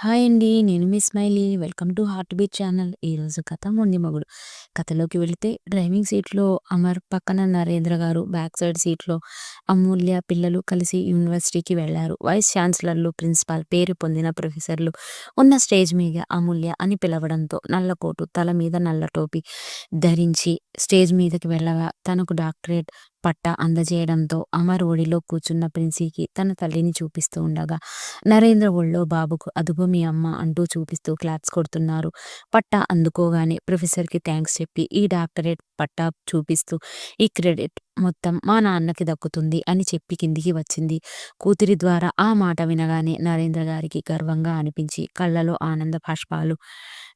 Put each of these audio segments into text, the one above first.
Hi అండి. నేను మీ Smiley. Welcome to heartbeat channel. ఈరోజు కథ మొండి మగుడు కథలోకి వెళితే డ్రైవింగ్ సీట్‌లో అమర్, పక్కన నరేంద్ర గారు, బ్యాక్ సైడ్ సీట్‌లో అమూల్య పిల్లలు కలిసి యూనివర్సిటీకి వెళ్ళారు. వైస్ ఛాన్సలర్లు, ప్రిన్సిపాల్, పేరు పొందిన ప్రొఫెసర్లు ఉన్న స్టేజ్ మీద అమూల్య అని పిలవడంతో నల్ల కోటు, తల మీద నల్ల టోపీ ధరించి స్టేజ్ మీదకి వెళ్ళగా తనకు డాక్టరేట్ పట్టా అందజేయడంతో అమర్ ఒడిలో కూర్చున్న ప్రిన్సీకి తన తల్లిని చూపిస్తూ ఉండగా నరేంద్ర ఒళ్ళో బాబుకు అదుపు మీ అమ్మ అంటూ చూపిస్తూ క్లాప్స్ కొడుతున్నారు. పట్టా అందుకోగానే ప్రొఫెసర్‌కి థ్యాంక్స్ చెప్పి ఈ డాక్టరేట్ పట్టా చూపిస్తూ ఈ క్రెడిట్ మొత్తం మా నాన్నకి దక్కుతుంది అని చెప్పి కిందికి వచ్చింది. కూతురి ద్వారా ఆ మాట వినగానే నరేంద్ర గారికి గర్వంగా అనిపించి కళ్ళలో ఆనంద భాష్పాలు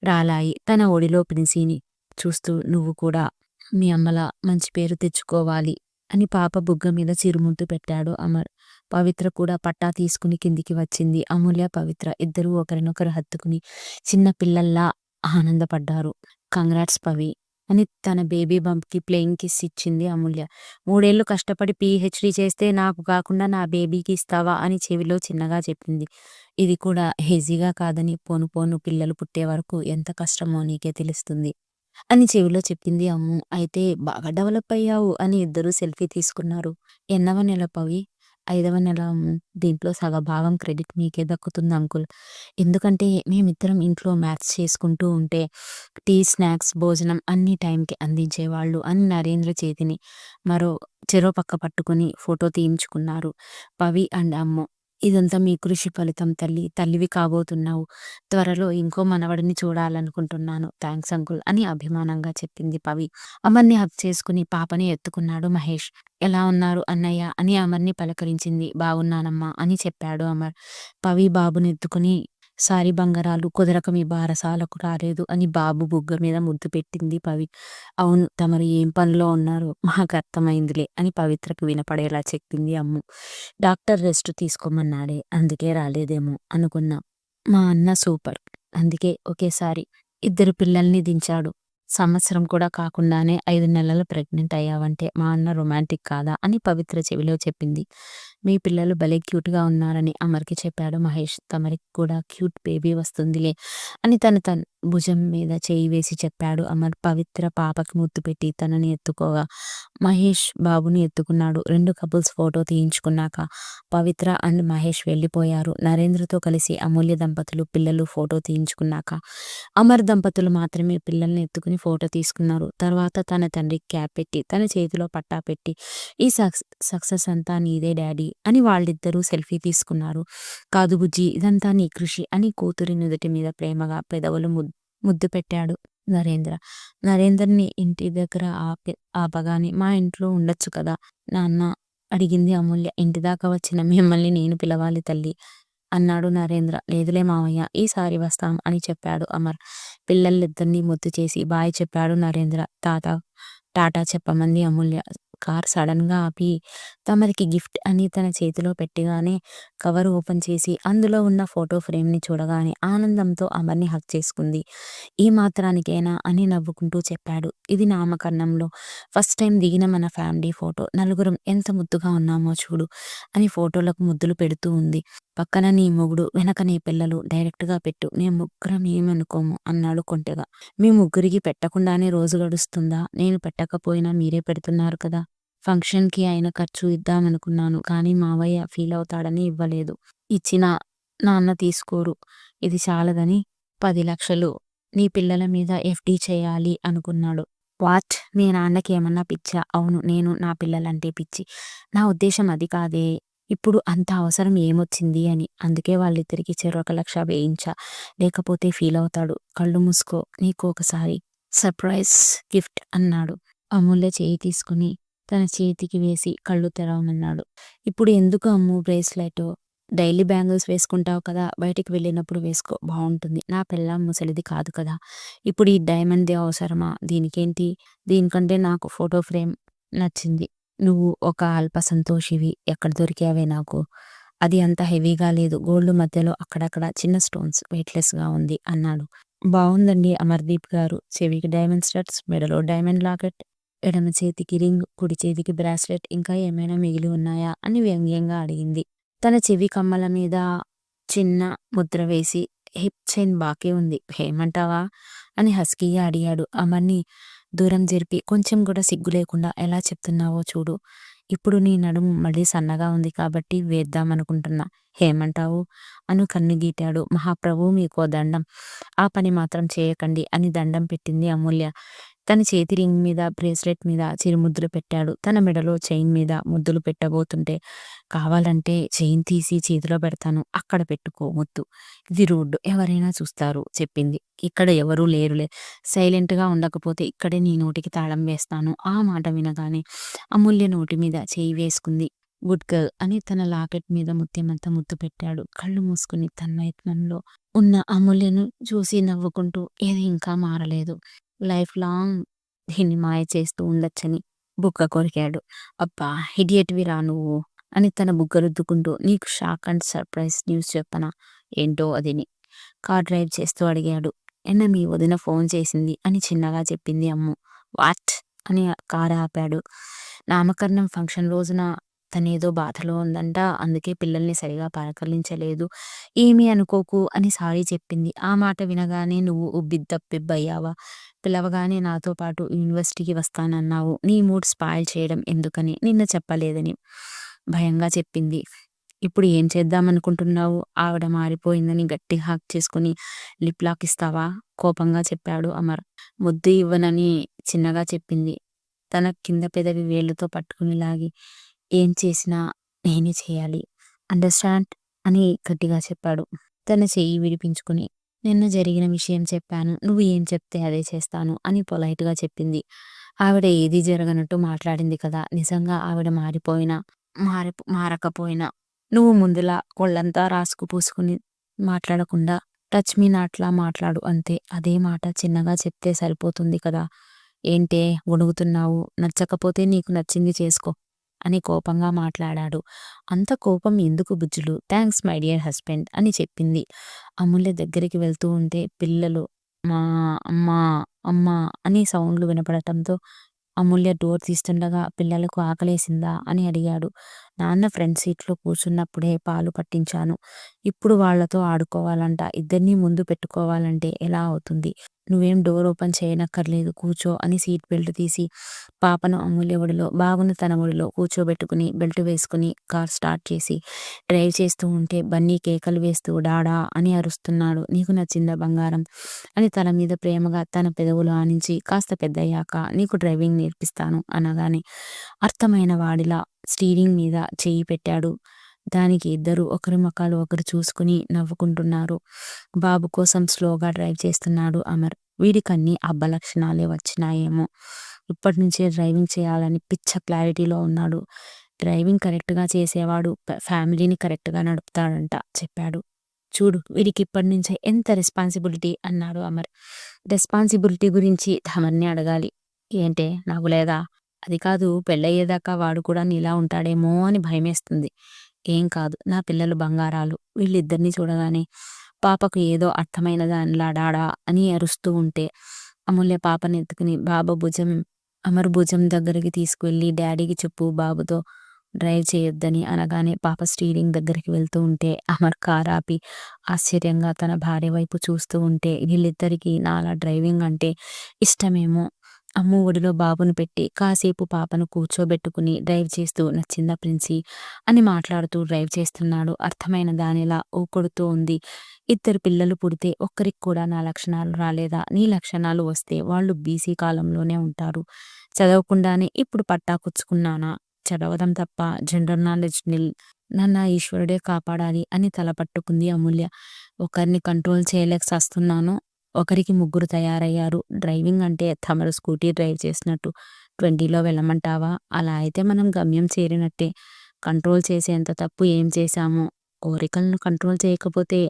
రాలాయి. తన ఒడిలో ప్రిన్సీని చూస్తూ నువ్వు కూడా మీ అమ్మలా మంచి పేరు తెచ్చుకోవాలి అని పాప బుగ్గ మీద చిరుముద్దు పెట్టాడు అమర్. పవిత్ర కూడా పట్టా తీసుకుని కిందికి వచ్చింది. అమూల్య, పవిత్ర ఇద్దరూ ఒకరినొకరు హత్తుకుని చిన్న పిల్లల్లా ఆనందపడ్డారు. కంగ్రాట్స్ పవి అని తన బేబీ బంప్‌కి ప్లేయింగ్ కిస్ ఇచ్చింది అమూల్య. మూడేళ్ళు కష్టపడి పీహెచ్‌డీ చేస్తే నాకు కాకుండా నా బేబీకి ఇస్తావా అని చెవిలో చిన్నగా చెప్పింది. ఇది కూడా హెజీగా కాదని పోను పోను పిల్లలు పుట్టే వరకు ఎంత కష్టమో నీకే తెలుస్తుంది. అని చెవిలో చెప్పింది అమ్ము. అయితే బాగా డెవలప్ అయ్యావు అని ఇద్దరూ సెల్ఫీ తీసుకున్నారు. ఎన్నవ నెల పవి? ఐదవ నెల అమ్ము. దీంట్లో సగభాగం క్రెడిట్ మీకే దక్కుతుంది అంకుల్. ఎందుకంటే మేమిద్దరం ఇంట్లో మ్యాథ్స్ చేసుకుంటూ ఉంటే టీ, స్నాక్స్, భోజనం అన్నీ టైంకి అందించేవాళ్ళు అని నరేంద్ర చేతిని మరో చెరో పక్క పట్టుకుని ఫోటో తీయించుకున్నారు పవి అండ్ అమ్ము. ఇదంతా మీ కృషి ఫలితం తల్లి. తల్లివి కాబోతున్నావు. త్వరలో ఇంకో మనవడిని చూడాలనుకుంటున్నాను. థ్యాంక్స్ అంకుల్ అని అభిమానంగా చెప్పింది పవి. అమర్‌ని హక్ చేసుకుని పాపని ఎత్తుకున్నాడు మహేష్. ఎలా ఉన్నారు అన్నయ్య అని అమర్‌ని పలకరించింది. బాగున్నానమ్మా అని చెప్పాడు అమర్. పవి బాబుని ఎత్తుకుని సారి బంగారాలు కుదరక మీ బారసాలకు రాలేదు అని బాబు బుగ్గ మీద ముద్దు పెట్టింది పవి. అవును తమరు ఏం పనిలో ఉన్నారో మాకు అర్థమైందిలే అని పవిత్రకు వినపడేలా చెప్పింది అమ్ము. డాక్టర్ రెస్ట్ తీసుకోమన్నాడే అందుకే రాలేదేమో అనుకున్నా. మా అన్న సూపర్. అందుకే ఒకేసారి ఇద్దరు పిల్లల్ని దించాడు. సంవత్సరం కూడా కాకుండానే ఐదు నెలలు ప్రెగ్నెంట్ అయ్యావంటే మా అన్న రొమాంటిక్ కాదా అని పవిత్ర చెవిలో చెప్పింది. మీ పిల్లలు భలే క్యూట్‌గా ఉన్నారని అమర్‌కి చెప్పాడు మహేష్. తమరికి కూడా క్యూట్ బేబీ వస్తుందిలే అని తన తన భుజం మీద చేయి వేసి చెప్పాడు అమర్. పవిత్ర పాపకి ముద్దు పెట్టి తనని ఎత్తుకోగా మహేష్ బాబుని ఎత్తుకున్నాడు. రెండు కపుల్స్ ఫోటో తీయించుకున్నాక పవిత్ర అండ్ మహేష్ వెళ్ళిపోయారు. నరేంద్రతో కలిసి అమూల్య దంపతులు పిల్లలు ఫోటో తీయించుకున్నాక అమర్ దంపతులు మాత్రమే పిల్లల్ని ఎత్తుకుని ఫోటో తీసుకున్నారు. తర్వాత తన తండ్రికి క్యాప్ పెట్టి తన చేతిలో పట్టా పెట్టి ఈ సక్స్ సక్సెస్ అంతా నీదే డాడీ అని వాళ్ళిద్దరూ సెల్ఫీ తీసుకున్నారు. కాదు బుజ్జి ఇదంతా నీ కృషి అని కూతురి నుదుటి మీద ప్రేమగా పెదవులు ముద్దు పెట్టాడు నరేంద్ర. నరేందర్‌ని ఇంటి దగ్గర ఆపి ఆపగానే మా ఇంట్లో ఉండొచ్చు కదా నాన్న అడిగింది అమూల్య. ఇంటి దాకా వచ్చిన మిమ్మల్ని నేను పిలవాలి తల్లి అన్నాడు నరేంద్ర. లేదులే మావయ్య ఈసారి వస్తాం అని చెప్పాడు అమర్. పిల్లలిద్దరినీ ముద్దు చేసి బాయ్ చెప్పాడు నరేంద్ర. తాత టాటా చెప్పమంది అమూల్య. కార్ సడన్‌గా ఆపి తమరికి గిఫ్ట్ అని తన చేతిలో పెట్టగానే కవర్ ఓపెన్ చేసి అందులో ఉన్న ఫోటో ఫ్రేమ్‌ని చూడగానే ఆనందంతో అమర్‌ని హక్ చేసుకుంది. ఈ మాత్రానికేనా అని నవ్వుకుంటూ చెప్పాడు. ఇది నామకరణంలో ఫస్ట్ టైం దిగిన మన ఫ్యామిలీ ఫోటో. నలుగురం ఎంత ముద్దుగా ఉన్నామో చూడు అని ఫోటోలకు ముద్దులు పెడుతూ ఉంది. పక్కన నీ మొగుడు, వెనక నీ పిల్లలు డైరెక్ట్‌గా పెట్టు మేము ముగ్గురం ఏమనుకోము అన్నాడు కొంటెగా. మీ ముగ్గురికి పెట్టకుండానే రోజు గడుస్తుందా? నేను పెట్టకపోయినా మీరే పెడుతున్నారు కదా! ఫంక్షన్‌కి అయిన ఖర్చు ఇద్దామనుకున్నాను. కానీ మావయ్య ఫీల్ అవుతాడని ఇవ్వలేదు. ఇచ్చిన నాన్న తీసుకోరు. ఇది చాలదని పది లక్షలు నీ పిల్లల మీద ఎఫ్‌డి చేయాలి అనుకున్నాడు. వాట్? మీ నాన్నకి ఏమన్నా పిచ్చా? అవును నేను నా పిల్లలంటే పిచ్చి. నా ఉద్దేశం అది కాదే. ఇప్పుడు అంత అవసరం ఏమొచ్చింది అని. అందుకే వాళ్ళిద్దరికీ ఒక లక్ష వేయించా. లేకపోతే ఫీల్ అవుతాడు కళ్ళు మూసుకో నీకు ఒకసారి సర్ప్రైజ్ గిఫ్ట్ అన్నాడు. అమూల్య చేయి తీసుకుని తన చేతికి వేసి కళ్ళు తెరవమన్నాడు. ఇప్పుడు ఎందుకు అమ్ము బ్రేస్లెట్? డైలీ బ్యాంగిల్స్ వేసుకుంటావు కదా! బయటికి వెళ్ళినప్పుడు వేసుకో బాగుంటుంది నా పెళ్ళాం ముసలిది కాదు కదా! ఇప్పుడు ఈ డైమండ్‌ది అవసరమా? దీనికేంటి? దీనికంటే నాకు ఫోటో ఫ్రేమ్ నచ్చింది. నువ్వు ఒక అల్ప సంతోషివి ఎక్కడ దొరికావే నాకు? అది అంత హెవీగా లేదు. గోల్డ్ మధ్యలో అక్కడక్కడ చిన్న స్టోన్స్ వెయిట్‌లెస్‌గా ఉంది అన్నాడు. బాగుందండి అమర్‌దీప్ గారు. చెవికి డైమండ్ స్టడ్స్, మెడలో డైమండ్ లాకెట్, ఎడమ చేతికి రింగ్, కుడి చేతికి బ్రాస్లెట్ ఇంకా ఏమైనా మిగిలి ఉన్నాయా? అని వ్యంగ్యంగా అడిగింది. తన చెవి కమ్మల మీద చిన్న ముద్ర వేసి హిప్ చైన్ బాకీ ఉంది ఏమంటావా అని హస్కీగా అడిగాడు అమర్ని దూరం జరిపి కొంచెం కూడా సిగ్గు లేకుండా ఎలా చెప్తున్నావో చూడు. ఇప్పుడు నీ నడుము మళ్ళీ సన్నగా ఉంది కాబట్టి వేద్దాం అనుకుంటున్నా. ఏమంటావు? అను కన్ను గీటాడు. మహాప్రభు మీకో దండం. ఆ పని మాత్రం చేయకండి అని దండం పెట్టింది అమూల్య. తన చేతి రింగ్ మీద బ్రేస్లెట్ మీద చిరుముద్దులు పెట్టాడు. తన మెడలో చైన్ మీద ముద్దులు పెట్టబోతుంటే కావాలంటే చైన్ తీసి చేతిలో పెడతాను అక్కడ పెట్టుకో ముద్దు. ఇది రోడ్డు ఎవరైనా చూస్తారు చెప్పింది. ఇక్కడ ఎవరూ లేరులే సైలెంట్గా ఉండకపోతే ఇక్కడే నీ నోటికి తాళం వేస్తాను. ఆ మాట వినగానే అమూల్య నోటి మీద చేయి వేసుకుంది. గుడ్ గర్ల్ అని తన లాకెట్ మీద ముత్యమంతా ముద్దు పెట్టాడు. కళ్ళు మూసుకుని తన్మయత్నంలో ఉన్న అమూల్యను చూసి నవ్వుకుంటూ ఏది ఇంకా మారలేదు. లైఫ్ లాంగ్ దీన్ని మాయ చేస్తూ ఉండొచ్చని బుక్క కొరికాడు. అబ్బా ఇడియట్వి రా నువ్వు అని తన బుగ్గ రుద్దుకుంటూ నీకు షాక్ అండ్ సర్ప్రైజ్ న్యూస్ చెప్పనా? ఏంటో అదిని కార్ డ్రైవ్ చేస్తూ అడిగాడు. ఎన్న మీ వదిన ఫోన్ చేసింది అని చిన్నగా చెప్పింది అమ్ము. వాట్? అని కారు ఆపాడు. నామకరణం ఫంక్షన్ రోజున తనేదో బాధలో ఉందంట అందుకే పిల్లల్ని సరిగా పలకరించలేదు ఏమీ అనుకోకు అని సారీ చెప్పింది. ఆ మాట వినగానే నువ్వు ఉబ్బిద్దప్పిబ్బయ్యావా పిలవగానే నాతో పాటు యూనివర్సిటీకి వస్తానన్నావు. నీ మూడ్ స్పాయిల్ చేయడం ఎందుకని? నిన్న చెప్పలేదని భయంగా చెప్పింది. ఇప్పుడు ఏం చేద్దామనుకుంటున్నావు? ఆవిడ మారిపోయిందని గట్టిగా హాక్ చేసుకుని లిప్ లాక్ ఇస్తావా? కోపంగా చెప్పాడు అమర్. ముద్దు ఇవ్వనని చిన్నగా చెప్పింది. తన కింద పెదవి వేళ్ళతో పట్టుకుని లాగి ఏం చేసినా నేనే చేయాలి. అండర్స్టాండ్ అని గట్టిగా చెప్పాడు. తన చెయ్యి విడిపించుకుని నిన్న జరిగిన విషయం చెప్పాను. నువ్వు ఏం చెప్తే అదే చేస్తాను అని పొలైట్గా చెప్పింది. ఆవిడ ఏది జరగనట్టు మాట్లాడింది కదా. నిజంగా ఆవిడ మారిపోయినా మారి మారకపోయినా నువ్వు ముందులా కొళ్ళంతా రాసుకు పూసుకుని మాట్లాడకుండా టచ్ మీ నాట్లా మాట్లాడు అంతే. అదే మాట చిన్నగా చెప్తే సరిపోతుంది కదా. ఏంటే వణుగుతున్నావు నచ్చకపోతే నీకు నచ్చింది చేసుకో. అని కోపంగా మాట్లాడాడు. అంత కోపం ఎందుకు బుజ్జులు? థ్యాంక్స్ మై డియర్ హస్బెండ్ అని చెప్పింది. అమూల్య దగ్గరికి వెళ్తూ ఉంటే పిల్లలు మా అమ్మా అమ్మా అని సౌండ్లు వినపడటంతో అమూల్య డోర్ తీస్తుండగా పిల్లలకు ఆకలేసిందా? అని అడిగాడు. నాన్న ఫ్రంట్ సీట్లో కూర్చున్నప్పుడే పాలు పట్టించాను. ఇప్పుడు వాళ్ళతో ఆడుకోవాలంట. ఇద్దరినీ ముందు పెట్టుకోవాలంటే ఎలా అవుతుంది? నువ్వేం డోర్ ఓపెన్ చేయనక్కర్లేదు. కూర్చో అని సీట్ బెల్ట్ తీసి పాపను అమూల్య ఒడిలో బాగును తన ఒడిలో కూర్చోబెట్టుకుని బెల్ట్ వేసుకుని కార్ స్టార్ట్ చేసి డ్రైవ్ చేస్తూ ఉంటే బన్నీ కేకలు వేస్తూ డాడా అని అరుస్తున్నాడు. నీకు నచ్చిందా బంగారం? అని తల మీద ప్రేమగా తన పెదవులు ఆనించి కాస్త పెద్దయ్యాక నీకు డ్రైవింగ్ నేర్పిస్తాను అనగానే అర్థమైన వాడిలా స్టీరింగ్ మీద చేయి పెట్టాడు. దానికి ఇద్దరు ఒకరి ముఖాలు ఒకరు చూసుకుని నవ్వుకుంటున్నారు. బాబు కోసం స్లోగా డ్రైవ్ చేస్తున్నాడు అమర్. వీడికన్నీ అబ్బ లక్షణాలే వచ్చినాయేమో. ఇప్పటి నుంచే డ్రైవింగ్ చేయాలని పిచ్చ క్లారిటీలో ఉన్నాడు. డ్రైవింగ్ కరెక్ట్గా చేసేవాడు ఫ్యామిలీని కరెక్ట్గా నడుపుతాడంట చెప్పాడు. చూడు వీడికి ఇప్పటి నుంచే ఎంత రెస్పాన్సిబిలిటీ అన్నాడు అమర్. రెస్పాన్సిబిలిటీ గురించి తమర్ని అడగాలి. ఏంటే నాకు లేదా అది కాదు పెళ్ళయ్యేదాకా వాడు కూడా నీలా ఉంటాడేమో అని భయమేస్తుంది. ఏం కాదు నా పిల్లలు బంగారాలు వీళ్ళిద్దరిని చూడగానే పాపకు ఏదో అర్థమైన దానిలాడా అని అరుస్తూ ఉంటే అమూల్య పాపని ఎత్తుకుని బాబు భుజం అమర్ భుజం దగ్గరికి తీసుకువెళ్ళి డాడీకి చెప్పు బాబుతో డ్రైవ్ చేయొద్దని అనగానే పాప స్టీరింగ్ దగ్గరికి వెళ్తూ ఉంటే అమర్ కార్ ఆపి ఆశ్చర్యంగా తన భార్య వైపు చూస్తూ ఉంటే వీళ్ళిద్దరికీ నాలా డ్రైవింగ్ అంటే ఇష్టమేమో అమ్ము ఒడిలో బాబును పెట్టి కాసేపు పాపను కూర్చోబెట్టుకుని డ్రైవ్ చేస్తూ నచ్చిందా ప్రిన్సీ? అని మాట్లాడుతూ డ్రైవ్ చేస్తున్నాడు. అర్థమైన దానిలా ఊకొడుతూ ఉంది. ఇద్దరు పిల్లలు పుడితే ఒక్కరికి కూడా నా లక్షణాలు రాలేదా? నీ లక్షణాలు వస్తే వాళ్ళు బీసీ కాలంలోనే ఉంటారు. చదవకుండానే ఇప్పుడు పట్టాకుచ్చుకున్నానా చదవడం తప్ప జనరల్ నాలెడ్జ్ నిల్ నన్న ఈశ్వరుడే కాపాడాలి అని తలపట్టుకుంది అమూల్య. ఒకరిని కంట్రోల్ చేయలేక సస్తున్నాను. ఒకరికి ముగ్గురు తయారయ్యారు. డ్రైవింగ్ అంటే తమరు స్కూటీ డ్రైవ్ చేసినట్టు. ట్వంటీలో వెళ్ళమంటావా? అలా అయితే మనం గమ్యం చేరినట్టే. కంట్రోల్ చేసేంత తప్పు ఏం చేశాము? కోరికలను కంట్రోల్ చేయకపోతే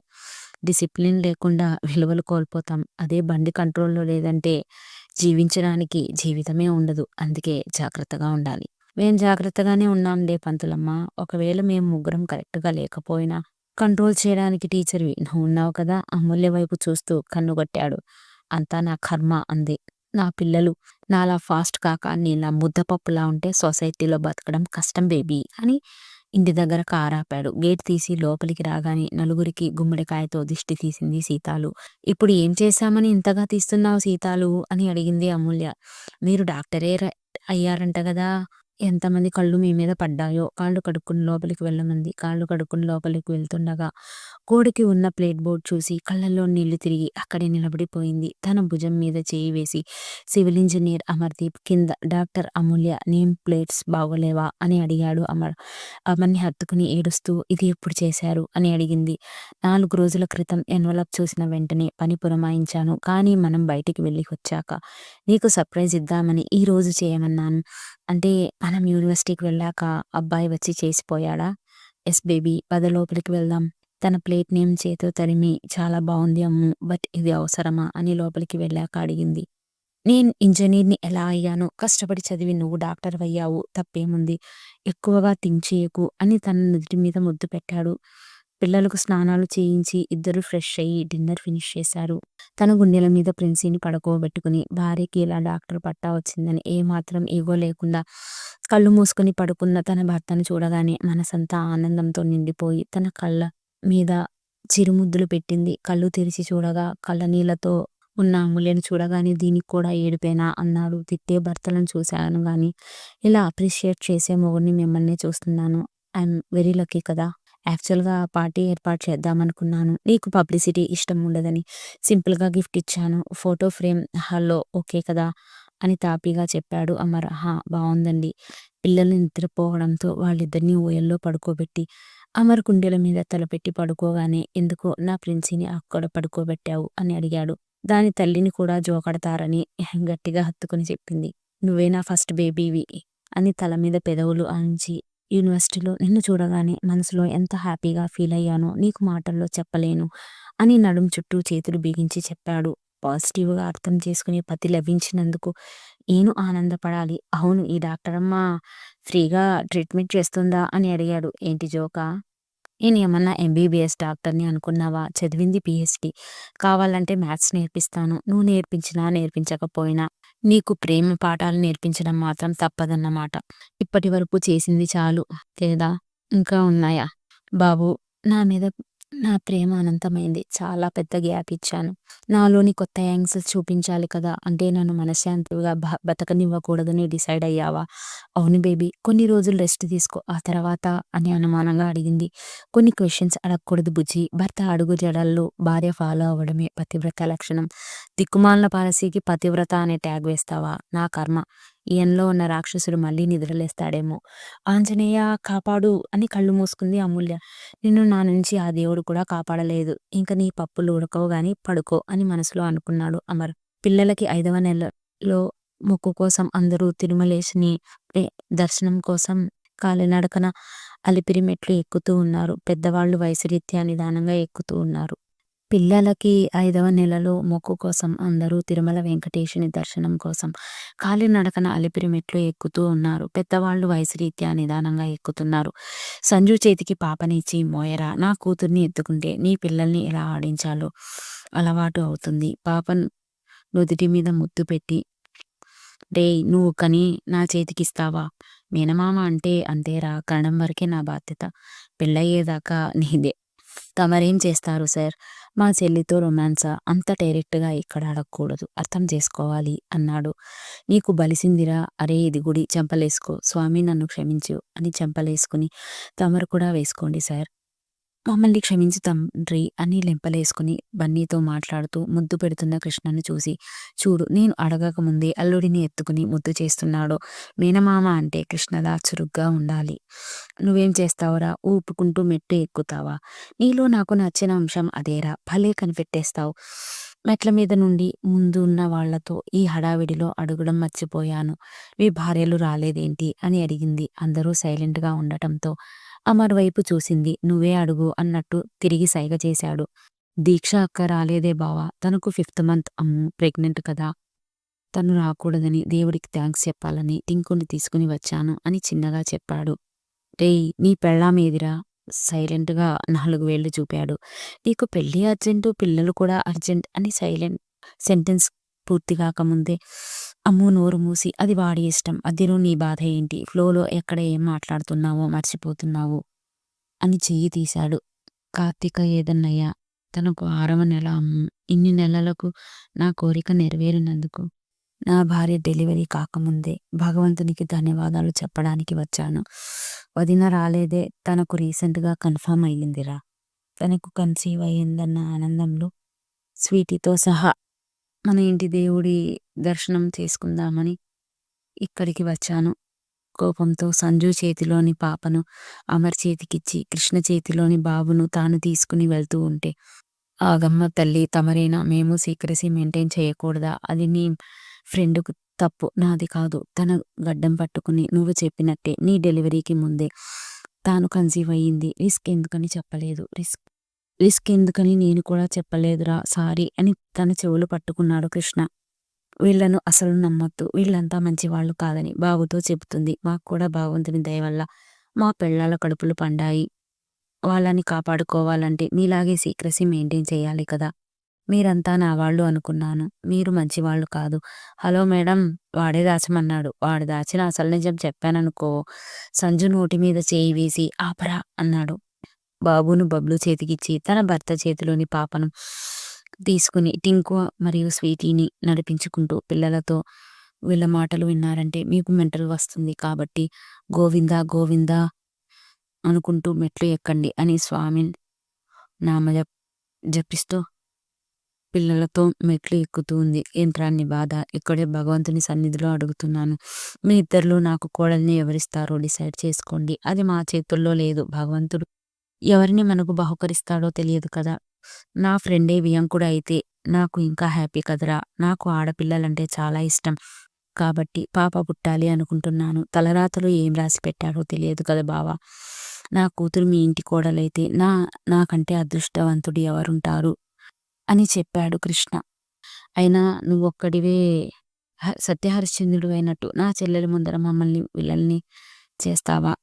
డిసిప్లిన్ లేకుండా విలువలు కోల్పోతాం. అదే బండి కంట్రోల్లో లేదంటే జీవించడానికి జీవితమే ఉండదు. అందుకే జాగ్రత్తగా ఉండాలి. మేము జాగ్రత్తగానే ఉన్నాంలే పంతులమ్మ. ఒకవేళ మేము ముగ్గురం కరెక్ట్గా లేకపోయినా కంట్రోల్ చేయడానికి టీచర్వి నువ్వు ఉన్నావు కదా అమూల్య వైపు చూస్తూ కన్నుగొట్టాడు అంతా నా కర్మ అంది నా పిల్లలు నాలా ఫాస్ట్ కాక నీలా ముద్దపప్పులా ఉంటే సొసైటీలో బతకడం కష్టం బేబీ అని ఇంటి దగ్గర కారాపాడు. గేట్ తీసి లోపలికి రాగానే నలుగురికి గుమ్మడికాయతో దిష్టి తీసింది సీతాలు. ఇప్పుడు ఏం చేశామని ఇంతగా తీస్తున్నావు సీతాలు అని అడిగింది అమూల్య. మీరు డాక్టరే అయ్యారంట కదా ఎంతమంది కళ్ళు మీ మీద పడ్డాయో కాళ్ళు కడుక్కుని లోపలికి వెళ్ళమంది కాళ్ళు కడుక్కుని లోపలికి వెళ్తుండగా గోడకి ఉన్న ప్లేట్ బోర్డ్ చూసి కళ్ళల్లో నీళ్ళు తిరిగి అక్కడే నిలబడిపోయింది. తన భుజం మీద చేయి వేసి సివిల్ ఇంజనీర్ అమర్దీప్ కింద డాక్టర్ అమూల్య నేమ్ ప్లేట్స్ బాగోలేవా? అని అడిగాడు అమర్. అమర్ని హత్తుకుని ఏడుస్తూ ఇది ఎప్పుడు చేశారు? అని అడిగింది. నాలుగు రోజుల క్రితం ఎన్వలప్ చూసిన వెంటనే పని పురమాయించాను కానీ మనం బయటికి వెళ్ళి వచ్చాక నీకు సర్ప్రైజ్ ఇద్దామని ఈ రోజు చేయమన్నాను. అంటే మనం యూనివర్సిటీకి వెళ్ళాక అబ్బాయి వచ్చి చేసిపోయాడా? ఎస్ బేబీ పద లోపలికి వెళ్దాం. తన ప్లేట్ నేమ్ చేతో తరిమి చాలా బాగుంది అమ్ము బట్ ఇది అవసరమా? అని లోపలికి వెళ్ళాక అడిగింది. నేను ఇంజనీర్ని ఎలా అయ్యాను కష్టపడి చదివి నువ్వు డాక్టర్ అయ్యావు తప్పేముంది? ఎక్కువగా థింక్ చేయకు అని తన నుదుటి మీద ముద్దు పెట్టాడు. పిల్లలకు స్నానాలు చేయించి ఇద్దరు ఫ్రెష్ అయ్యి డిన్నర్ ఫినిష్ చేశారు. తన గుండెల మీద ప్రిన్సీని పడుకోబెట్టుకుని భార్యకి ఇలా డాక్టర్ పట్టా వచ్చిందని ఏమాత్రం ఏగో లేకుండా కళ్ళు మూసుకొని పడుకున్న తన భర్తను చూడగానే మనసంతా ఆనందంతో నిండిపోయి తన కళ్ళ మీద చిరుముద్దులు పెట్టింది. కళ్ళు తెరిచి చూడగా కళ్ళనీళ్ళతో ఉన్న అమూల్యను చూడగానే దీనికి కూడా ఏడిపోయినా అన్నాడు. తిట్టే భర్తలను చూశాను కానీ ఇలా అప్రిషియేట్ చేసే మొగుడిని మిమ్మల్ని చూస్తున్నాను. ఐఎమ్ వెరీ లక్కీ కదా. యాక్చువల్గా పార్టీ ఏర్పాటు చేద్దామనుకున్నాను. నీకు పబ్లిసిటీ ఇష్టం ఉండదని సింపుల్గా గిఫ్ట్ ఇచ్చాను. ఫోటో ఫ్రేమ్ హలో ఓకే కదా అని తాపీగా చెప్పాడు అమర్. హా బాగుందండి పిల్లల్ని నిద్రపోవడంతో వాళ్ళిద్దరినీ ఓయల్లో పడుకోబెట్టి అమర్ కుండెల మీద తలపెట్టి పడుకోగానే ఎందుకో నా ప్రిన్సీని అక్కడ పడుకోబెట్టావు అని అడిగాడు. దాని తల్లిని కూడా జోకడతారని గట్టిగా హత్తుకుని చెప్పింది. నువ్వే నా ఫస్ట్ బేబీవి అని తల మీద పెదవులు ఆంచి యూనివర్సిటీలో నిన్ను చూడగానే మనసులో ఎంత హ్యాపీగా ఫీల్ అయ్యానో నీకు మాటల్లో చెప్పలేను అని నడుం చుట్టూ చేతులు బిగించి చెప్పాడు. పాజిటివ్గా అర్థం చేసుకుని పతి లభించినందుకు నేను ఆనందపడాలి. అవును ఈ డాక్టర్ అమ్మ ఫ్రీగా ట్రీట్మెంట్ చేస్తుందా అని అడిగాడు. ఏంటి జోకా? నేను ఏమన్నా ఎంబీబీఎస్ డాక్టర్ని అనుకున్నావా? చదివింది పిహెచ్డి. కావాలంటే మ్యాథ్స్ నేర్పిస్తాను. నువ్వు నేర్పించినా నేర్పించకపోయినా నీకు ప్రేమ పాఠాలు నేర్పించడం మాత్రం తప్పదన్నమాట. ఇప్పటి వరకు చేసింది చాలు. లేదా? ఇంకా ఉన్నాయా? బాబు నా మీద నా ప్రేమ అనంతమైంది. చాలా పెద్ద గ్యాప్ ఇచ్చాను. నాలోని కొత్త యాంగిల్స్ చూపించాలి కదా! అంటే నన్ను మనశ్శాంతిగా బతకనివ్వకూడదని డిసైడ్ అయ్యావా? అవును బేబీ. కొన్ని రోజులు రెస్ట్ తీసుకో. ఆ తర్వాత అని అనుమానంగా అడిగింది. కొన్ని క్వశ్చన్స్ అడగకూడదు బుజ్జి. భర్త అడుగు జడల్లో భార్య ఫాలో అవ్వడమే పతివ్రత లక్షణం. దిక్కుమాలిన పాలసీకి పతివ్రత అనే ట్యాగ్ వేస్తావా? నా కర్మ. ఈయనలో ఉన్న రాక్షసుడు మళ్ళీ నిద్రలేస్తాడేమో. ఆంజనేయ కాపాడు అని కళ్ళు మూసుకుంది అమూల్య. నిన్ను నా నుంచి ఆ దేవుడు కూడా కాపాడలేదు. ఇంక నీ పప్పులు ఉడకవు గాని పడుకో అని మనసులో అనుకున్నాడు అమర్. పిల్లలకి ఐదవ నెలలో మొక్కు కోసం అందరూ తిరుమలేసిని దర్శనం కోసం కాలినడకన అలిపిరి మెట్లు ఎక్కుతూ ఉన్నారు. పెద్దవాళ్ళు వయసు రీత్యా నిదానంగా ఎక్కుతూ ఉన్నారు. పిల్లలకి ఐదవ నెలలో మొక్కు కోసం అందరూ తిరుమల వెంకటేశుని దర్శనం కోసం కాలినడకన అలిపిరి మెట్లు ఎక్కుతూ ఉన్నారు. పెద్దవాళ్ళు వయసు రీత్యా నిదానంగా ఎక్కుతున్నారు. సంజు చేతికి పాపనిచ్చి మోయరా నా కూతుర్ని ఎత్తుకుంటే నీ పిల్లల్ని ఎలా ఆడించాలో అలవాటు అవుతుంది. పాపన్ నుదుటి మీద ముద్దు పెట్టి డే నువ్వు కని నా చేతికిస్తావా? మేనమామ అంటే అంతేరా కణం వరకే నా బాధ్యత. పెళ్ళయ్యేదాకా నీదే. తమరేం చేస్తారు సార్? మా చెల్లితో రొమాన్సా అంత డైరెక్ట్గా ఇక్కడ అడగకూడదు అర్థం చేసుకోవాలి అన్నాడు. నీకు బలిసిందిరా. అరే ఇది గుడి చెంపలేసుకో. స్వామి నన్ను క్షమించు అని చెంపలేసుకుని తమరు కూడా వేసుకోండి సార్. మమ్మల్ని క్షమించు తండ్రి అని లెంపలేసుకుని బన్నీతో మాట్లాడుతూ ముద్దు పెడుతున్న కృష్ణను చూసి చూడు నేను అడగక ముందే అల్లుడిని ఎత్తుకుని ముద్దు చేస్తున్నాడు. మేనమామ అంటే కృష్ణదా చురుగ్గా ఉండాలి. నువ్వేం చేస్తావురా? ఊపుకుంటూ మెట్టు ఎక్కుతావా? నీలో నాకు నచ్చిన అంశం అదేరా. భలే కనిపెట్టేస్తావు. మెట్ల మీద నుండి ముందు ఉన్న వాళ్ళతో ఈ హడావిడిలో అడగడం మర్చిపోయాను. మీ భార్యలు రాలేదేంటి? అని అడిగింది. అందరూ సైలెంట్గా ఉండటంతో అమర్ వైపు చూసింది. నువ్వే అడుగు అన్నట్టు తిరిగి సైగ చేశాడు. దీక్ష అక్క రాలేదే బావా. తనకు ఫిఫ్త్ మంత్. అమ్ము! ప్రెగ్నెంట్ కదా. తను రాకూడదని దేవుడికి థ్యాంక్స్ చెప్పాలని టింకుని తీసుకుని వచ్చాను అని చిన్నగా చెప్పాడు. రేయ్ నీ పెళ్ళామేదిరా సైలెంట్గా నాలుగు వేళ్ళు చూపాడు. నీకు పెళ్ళి అర్జెంటు పిల్లలు కూడా అర్జెంట్ అని సైలెంట్ సెంటెన్స్ పూర్తి కాకముందే అమ్ము నోరు మూసి అది వాడి ఇష్టం. అదిలో నీ బాధ ఏంటి? ఫ్లోలో ఎక్కడ ఏం మాట్లాడుతున్నావో మర్చిపోతున్నావు? అని చెయ్యి తీశాడు. కార్తీక ఏదన్నయ్యా తనకు ఆరవ నెల ఇన్ని నెలలకు నా కోరిక నెరవేరినందుకు నా భార్య డెలివరీ కాకముందే భగవంతునికి ధన్యవాదాలు చెప్పడానికి వచ్చాను. వదిన రాలేదే తనకు రీసెంట్గా కన్ఫర్మ్ అయ్యిందిరా. తనకు కన్సీవ్ అయ్యిందన్న ఆనందంలో స్వీటీతో సహా మన ఇంటి దేవుడి దర్శనం చేసుకుందామని ఇక్కడికి వచ్చాను. కోపంతో సంజు చేతిలోని పాపను అమర్ చేతికిచ్చి కృష్ణ చేతిలోని బాబును తాను తీసుకుని వెళ్తూ ఉంటే ఆగమ్మ తల్లి తమరేనా? మేము సీక్రసీ మెయింటైన్ చేయకూడదా? అది నీ ఫ్రెండ్కు తప్పు. నాది కాదు. తన గడ్డం పట్టుకుని నువ్వు చెప్పినట్టే. నీ డెలివరీకి ముందే. తాను కన్సీవ్ అయ్యింది. రిస్క్ ఎందుకని చెప్పలేదు. రిస్క్ రిస్క్ ఎందుకని నేను కూడా చెప్పలేదురా సారీ అని తన చెవులు పట్టుకున్నాడు కృష్ణ. వీళ్ళను అసలు నమ్మొద్దు వీళ్ళంతా మంచివాళ్ళు కాదని బాబుతో చెబుతుంది. మాకు కూడా బాగుంటుంది దయవల్ల. మా పిల్లల కడుపులు పండాయి. వాళ్ళని కాపాడుకోవాలంటే మీలాగే సీక్రసీ మెయింటైన్ చేయాలి కదా. మీరంతా నా వాళ్ళు అనుకున్నాను. మీరు మంచివాళ్ళు కాదు. హలో మేడం వాడే దాచమన్నాడు. వాడు దాచిన అసలు నిజం చెప్పాననుకో సంజు నోటి మీద చేయి వేసి ఆపరా అన్నాడు. బాబును బబ్లు చేతికిచ్చి తన భర్త చేతిలోని పాపను తీసుకుని టింకు మరియు స్వీటీని నడిపించుకుంటూ పిల్లలతో వీళ్ళ మాటలు విన్నారంటే మీకు మెంటల్ వస్తుంది కాబట్టి గోవిందా గోవిందా అనుకుంటూ మెట్లు ఎక్కండి అని స్వామి నామ జపిస్తూ పిల్లలతో మెట్లు ఎక్కుతూ ఉంది. యంత్రాన్ని బాధ ఇక్కడే భగవంతుని సన్నిధిలో అడుగుతున్నాను. మీ ఇద్దరు నాకు కోడల్ని ఎవరిస్తారో డిసైడ్ చేసుకోండి. అది మా చేతుల్లో లేదు. భగవంతుడు ఎవరిని మనకు బహుకరిస్తాడో తెలియదు కదా! నా ఫ్రెండే వియంకుడు అయితే నాకు ఇంకా హ్యాపీ కదరా! నాకు ఆడపిల్లలంటే చాలా ఇష్టం. కాబట్టి పాప పుట్టాలి అనుకుంటున్నాను. తలరాతలు ఏం రాసి పెట్టాడో తెలియదు కదా బావా! నా కూతురు మీ ఇంటి కోడలైతే నా నాకంటే అదృష్టవంతుడు ఎవరుంటారు? అని చెప్పాడు కృష్ణ. అయినా నువ్వొక్కడివే సత్యహరిశ్చంద్రుడు అయినట్టు నా చెల్లెల ముందర మమ్మల్ని విల్లల్ని చేస్తావా?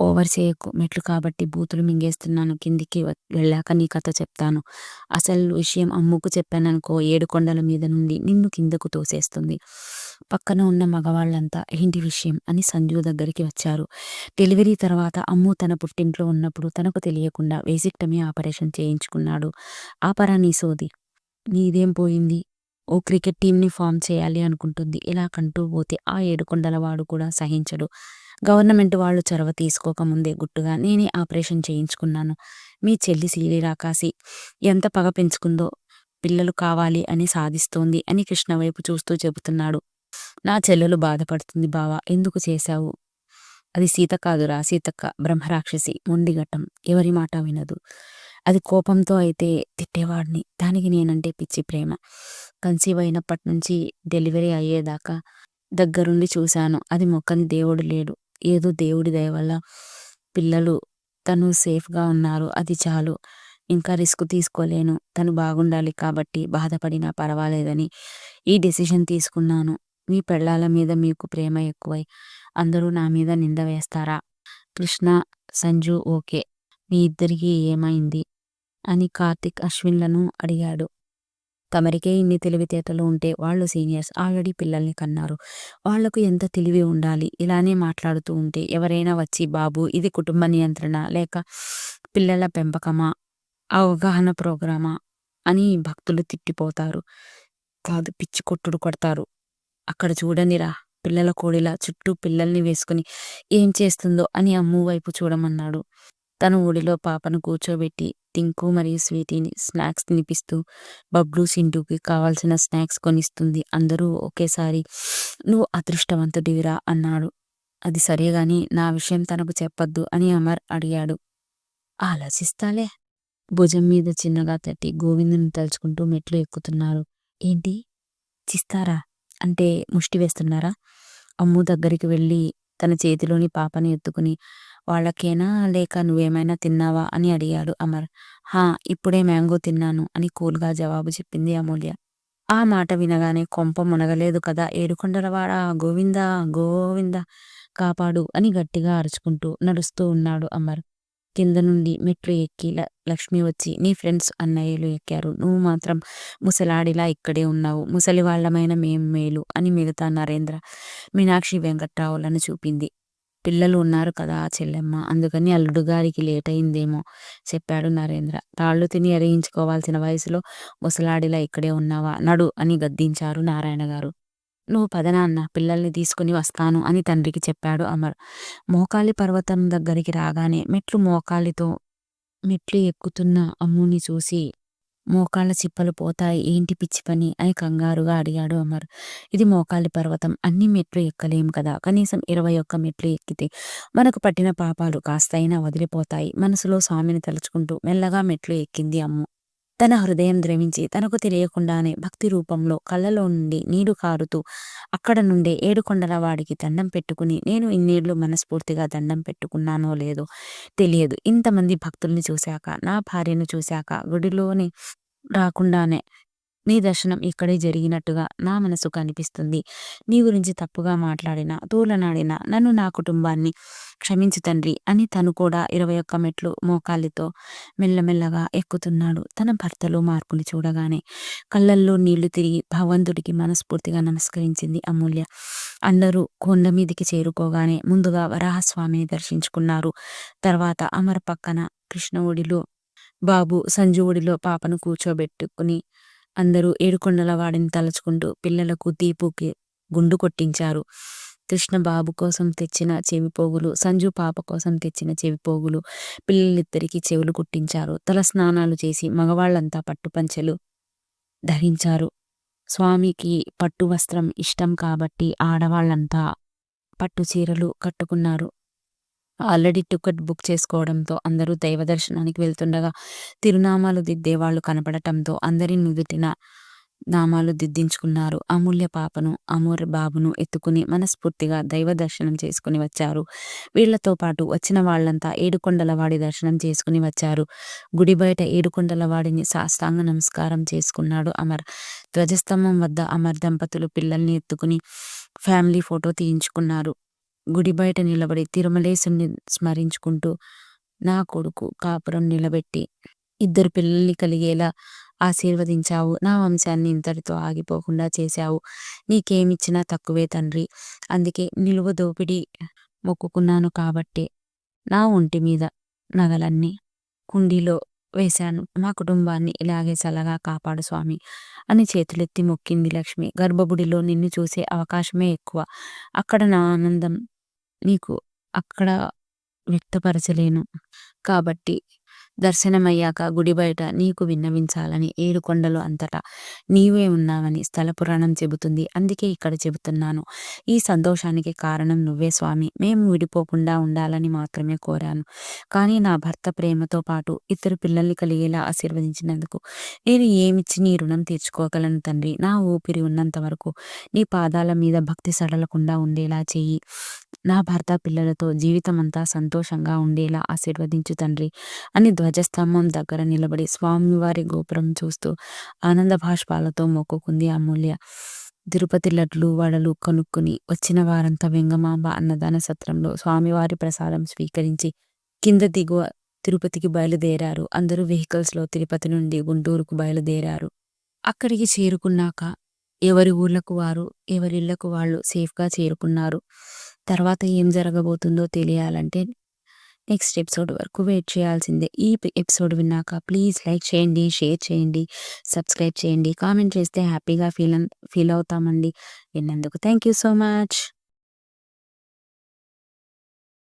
ఓవర్ చేయకు. మెట్లు కాబట్టి బూతులు మింగేస్తున్నాను. కిందికి వెళ్ళాక నీ కథ చెప్తాను. అసలు విషయం అమ్ముకు చెప్పాననుకో ఏడు కొండల మీద నుండి నిన్ను కిందకు తోసేస్తుంది. పక్కన ఉన్న మగవాళ్ళంతా ఏంటి విషయం అని సంజు దగ్గరికి వచ్చారు. డెలివరీ తర్వాత అమ్ము తన పుట్టింట్లో ఉన్నప్పుడు తనకు తెలియకుండా వేసిక్టమీ ఆపరేషన్ చేయించుకున్నాడు. ఆపరా నీ సోది? నీదేం పోయింది? ఓ క్రికెట్ టీంని ఫామ్ చేయాలి అనుకుంటుంది. ఇలా కంటూ పోతే ఆ ఏడుకొండల వాడు కూడా సహించడు. గవర్నమెంట్ వాళ్ళు చొరవ తీసుకోకముందే గుట్టుగా నేనే ఆపరేషన్ చేయించుకున్నాను. మీ చెల్లి సీరి రాకాసి ఎంత పగ పెంచుకుందో పిల్లలు కావాలి అని సాధిస్తోంది అని కృష్ణ వైపు చూస్తూ చెబుతున్నాడు. నా చెల్లెలు బాధపడుతుంది బావా ఎందుకు చేశావు? అది సీత కాదురా సీతక్క బ్రహ్మరాక్షసి మొండిఘట్టం ఎవరి మాట వినదు. అది కోపంతో అయితే తిట్టేవాడిని. దానికి నేనంటే పిచ్చి ప్రేమ. కన్సీవ్ అయినప్పటి నుంచి డెలివరీ అయ్యేదాకా దగ్గరుండి చూశాను. అది మొక్కని దేవుడు లేడు. ఏదో దేవుడి దయ వల్ల పిల్లలు తను సేఫ్గా ఉన్నారు. అది చాలు. ఇంకా రిస్క్ తీసుకోలేను. తను బాగుండాలి కాబట్టి బాధపడినా పర్వాలేదని ఈ డెసిషన్ తీసుకున్నాను. మీ పెళ్ళాల మీద మీకు ప్రేమ ఎక్కువై అందరూ నా మీద నింద వేస్తారా? కృష్ణ సంజు ఓకే. మీ ఇద్దరికి ఏమైంది? అని కార్తిక్ అశ్విన్లను అడిగాడు. తమరికే ఇన్ని తెలివితేటలు ఉంటే వాళ్ళు సీనియర్స్ ఆల్రెడీ పిల్లల్ని కన్నారు. వాళ్ళకు ఎంత తెలివి ఉండాలి? ఇలానే మాట్లాడుతూ ఉంటే ఎవరైనా వచ్చి బాబు ఇది కుటుంబ నియంత్రణ లేక పిల్లల పెంపకమా? అవగాహన ప్రోగ్రామా? అని భక్తులు తిట్టిపోతారు. కాదు పిచ్చి కొట్టుడు కొడతారు. అక్కడ చూడండిరా పిల్లల కోడిలా చుట్టూ పిల్లల్ని వేసుకుని ఏం చేస్తుందో అని అమ్ము వైపు చూడమన్నాడు. తన ఊడిలో పాపను కూర్చోబెట్టి టింకు మరియు స్వీటీని స్నాక్స్ తినిపిస్తూ బబ్లు సింటూకి కావాల్సిన స్నాక్స్ కొనిస్తుంది. అందరూ ఒకేసారి నువ్వు అదృష్టవంతుడివిరా అన్నాడు. అది సరే గాని నా విషయం తనకు చెప్పొద్దు అని అమర్ అడిగాడు. ఆలోచిస్తాలే. భుజం మీద చిన్నగా తట్టి గోవిందుని తలుచుకుంటూ మెట్లు ఎక్కుతున్నారు. ఏంటి? చిస్తారా? అంటే ముష్టి వేస్తున్నారా? అమ్ము దగ్గరికి వెళ్ళి తన చేతిలోని పాపని ఎత్తుకుని వాళ్ళకేనా? లేక నువ్వేమైనా తిన్నావా? అని అడిగాడు అమర్. హా ఇప్పుడే మ్యాంగో తిన్నాను అని కూల్గా జవాబు చెప్పింది అమూల్య. ఆ మాట వినగానే కొంప మునగలేదు కదా? ఏడుకొండలవాడ? గోవిందా? గోవింద? కాపాడు అని గట్టిగా అరుచుకుంటూ నడుస్తూ ఉన్నాడు అమర్. కింద నుండి మెట్లు ఎక్కి లక్ష్మి వచ్చి నీ ఫ్రెండ్స్ అన్నయ్యలు ఎక్కారు. నువ్వు మాత్రం ముసలాడిలా ఇక్కడే ఉన్నావు. ముసలి వాళ్ళమైన మేం మేలు అని మిగతా నరేంద్ర మీనాక్షి వెంకట్రావులను చూపింది. పిల్లలు ఉన్నారు కదా చెల్లెమ్మ అందుకని అల్లుడు గారికి లేట్ అయిందేమో చెప్పాడు నరేంద్ర. తాళ్ళు తిని అరిగించుకోవాల్సిన వయసులో ముసలాడిలా ఇక్కడే ఉన్నావా? నడు అని గద్దించారు నారాయణ గారు. నువ్వు పదనాన్న పిల్లల్ని తీసుకుని వస్తాను అని తండ్రికి చెప్పాడు అమర్. మోకాలి పర్వతం దగ్గరికి రాగానే మెట్లు మోకాలితో మెట్లు ఎక్కుతున్న అమ్ముని చూసి మోకాళ్ళ చిప్పలు పోతాయి ఏంటి పిచ్చి పని? అని కంగారుగా అడిగాడు అమర్. ఇది మోకాలి పర్వతం. అన్ని మెట్లు ఎక్కలేం కదా? కనీసం ఇరవై ఒక్క మెట్లు ఎక్కితే మనకు పట్టిన పాపాలు కాస్తైనా వదిలిపోతాయి. మనసులో స్వామిని తలుచుకుంటూ మెల్లగా మెట్లు ఎక్కింది అమ్ము. తన హృదయం ద్రవించి తనకు తెలియకుండానే భక్తి రూపంలో కళ్ళలో నుండి నీరు కారుతూ అక్కడ నుండే ఏడుకొండల వాడికి దండం పెట్టుకుని నేను ఇన్నేళ్ళు మనస్ఫూర్తిగా దండం పెట్టుకున్నానో లేదో తెలియదు. ఇంతమంది భక్తుల్ని చూశాక నా భార్యను చూశాక గుడిలోని రాకుండానే నీ దర్శనం ఇక్కడే జరిగినట్టుగా నా మనసు కనిపిస్తుంది. నీ గురించి తప్పుగా మాట్లాడిన తోలనాడినా నన్ను నా కుటుంబాన్ని క్షమించు తండ్రి అని తను కూడా ఇరవై ఒక్క మెట్లు మోకాలితో మెల్లమెల్లగా ఎక్కుతున్నాడు. తన భర్తలో మార్పులు చూడగానే కళ్ళల్లో నీళ్ళు తిరిగి భగవంతుడికి మనస్ఫూర్తిగా నమస్కరించింది అమూల్య. అందరూ కొండ మీదికి చేరుకోగానే ముందుగా వరాహస్వామిని దర్శించుకున్నారు. తర్వాత అమర పక్కన కృష్ణవుడిలో బాబు సంజువుడిలో పాపను కూర్చోబెట్టుకుని అందరూ ఏడుకొండల వాడిని తలుచుకుంటూ పిల్లలకు దీపుకి గుండు కొట్టించారు. కృష్ణ బాబు కోసం తెచ్చిన చెవిపోగులు సంజు పాప కోసం తెచ్చిన చెవిపోగులు పిల్లలిద్దరికీ చెవులు కుట్టించారు. తల స్నానాలు చేసి మగవాళ్ళంతా పట్టుపంచెలు ధరించారు. స్వామికి పట్టు వస్త్రం ఇష్టం కాబట్టి ఆడవాళ్ళంతా పట్టు చీరలు కట్టుకున్నారు. ఆల్రెడీ టికెట్ బుక్ చేసుకోవడంతో అందరూ దైవ దర్శనానికి వెళ్తుండగా తిరునామాలు దిద్దేవాళ్ళు కనపడటంతో అందరి నుదుటిన నామాలు దిద్దించుకున్నారు. అమూల్య పాపను అమూర్ బాబును ఎత్తుకుని మనస్ఫూర్తిగా దైవ దర్శనం చేసుకుని వచ్చారు. వీళ్ళతో పాటు వచ్చిన వాళ్ళంతా ఏడుకొండల వాడి దర్శనం చేసుకుని వచ్చారు. గుడి బయట ఏడుకొండల వాడిని సాష్టాంగ నమస్కారం చేసుకున్నాడు అమర్. ధ్వజస్తంభం వద్ద అమర్ దంపతులు పిల్లల్ని ఎత్తుకుని ఫ్యామిలీ ఫోటో తీయించుకున్నారు. గుడి బయట నిలబడి తిరుమలేశుని స్మరించుకుంటూ నా కొడుకు కాపురం నిలబెట్టి ఇద్దరు పిల్లల్ని కలిగేలా ఆశీర్వదించావు. నా వంశాన్ని ఇంతటితో ఆగిపోకుండా చేశావు. నీకేమిచ్చినా తక్కువే తండ్రి. అందుకే నిలువ దోపిడి మొక్కుకున్నాను కాబట్టే నా ఒంటి మీద నగలన్నీ కుండీలో వేశాను. మా కుటుంబాన్ని ఇలాగే చల్లగా కాపాడు స్వామి అని చేతులెత్తి మొక్కింది లక్ష్మి. గర్భగుడిలో నిన్ను చూసే అవకాశమే ఎక్కువ. అక్కడ నా ఆనందం నీకు అక్కడ వ్యక్తపరచలేను. కాబట్టి దర్శనమయ్యాక గుడి బయట నీకు విన్నవించాలని ఏడు కొండలు అంతటా నీవే ఉన్నావని స్థల పురాణం చెబుతుంది. అందుకే ఇక్కడ చెబుతున్నాను. ఈ సంతోషానికి కారణం నువ్వే స్వామి. మేము విడిపోకుండా ఉండాలని మాత్రమే కోరాను. కానీ నా భర్త ప్రేమతో పాటు ఇద్దరు పిల్లల్ని కలిగేలా ఆశీర్వదించినందుకు నేను ఏమిచ్చి నీ రుణం తీర్చుకోగలను తండ్రి? నా ఊపిరి ఉన్నంత వరకు నీ పాదాల మీద భక్తి సడలకుండా ఉండేలా చెయ్యి నా భర్త పిల్లలతో జీవితం అంతా సంతోషంగా ఉండేలా ఆశీర్వదించు తండ్రి అని ధ్వజస్తంభం దగ్గర నిలబడి స్వామివారి గోపురం చూస్తూ ఆనంద భాష్పాలతో మొక్కుకుంది అమూల్య. తిరుపతి లడ్లు వడలు కొనుక్కుని వచ్చిన వారంతా వెంగమాంబ అన్నదాన సత్రంలో స్వామివారి ప్రసాదం స్వీకరించి కింద దిగువ తిరుపతికి బయలుదేరారు. అందరూ వెహికల్స్లో తిరుపతి నుండి గుంటూరుకు బయలుదేరారు. అక్కడికి చేరుకున్నాక ఎవరి ఊర్లకు వారు ఎవరిళ్ళకు వాళ్ళు సేఫ్గా చేరుకున్నారు. తర్వాత ఏం జరగబోతుందో తెలియాలంటే నెక్స్ట్ ఎపిసోడ్ వరకు వెయిట్ చేయాల్సిందే. ఈ ఎపిసోడ్ విన్నాక ప్లీజ్ లైక్ చేయండి షేర్ చేయండి సబ్స్క్రైబ్ చేయండి కామెంట్ చేస్తే హ్యాపీగా ఫీల్ ఫీల్ అవుతామండి. విన్నందుకు థ్యాంక్ యూ సో మచ్.